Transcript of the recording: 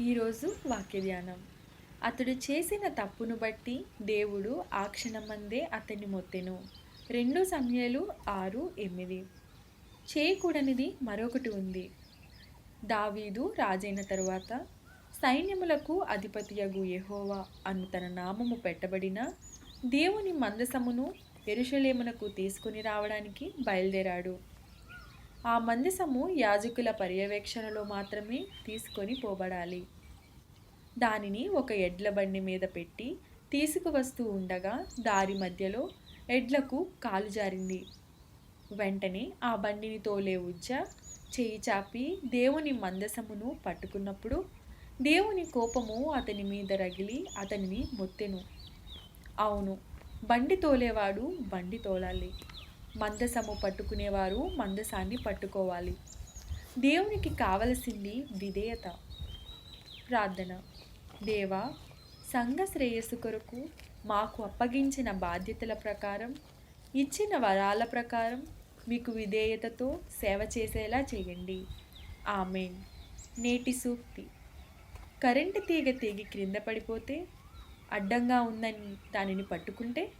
ఈరోజు వాక్యధ్యానం. అతడు చేసిన తప్పును బట్టి దేవుడు ఆ క్షణమందే అతన్ని మొత్తెను. రెండు సమయాలు ఆరు ఎనిమిది. చేయకూడనిది మరొకటి ఉంది. దావీదు రాజైన తరువాత సైన్యములకు అధిపతియగు యహోవా అను తన నామము పెట్టబడిన దేవుని మందసమును ఎరుషలేమునకు తీసుకుని రావడానికి బయలుదేరాడు. ఆ మందసము యాజకుల పర్యవేక్షణలో మాత్రమే తీసుకొని పోబడాలి. దానిని ఒక ఎడ్ల బండి మీద పెట్టి తీసుకువస్తూ ఉండగా దారి మధ్యలో ఎడ్లకు కాలు జారింది. వెంటనే ఆ బండిని తోలే ఉజ్జ చేయి చాపి దేవుని మందసమును పట్టుకున్నప్పుడు దేవుని కోపము అతని మీద రగిలి అతనిని మొత్తెను. అవును బండి తోలేవాడు బండి తోలాలి. మందసము పట్టుకునేవారు మందసాన్ని పట్టుకోవాలి. దేవునికి కావలసింది విధేయత ప్రార్థన. దేవా సంఘ శ్రేయస్సు కొరకు మాకు అప్పగించిన బాధ్యతల ప్రకారం ఇచ్చిన వరాల ప్రకారం మీకు విధేయతతో సేవ చేసేలా చేయండి. ఆమెన్. నేటి సూక్తి. కరెంటు తీగ తెగి క్రింద పడిపోతే అడ్డంగా ఉందని దానిని పట్టుకుంటే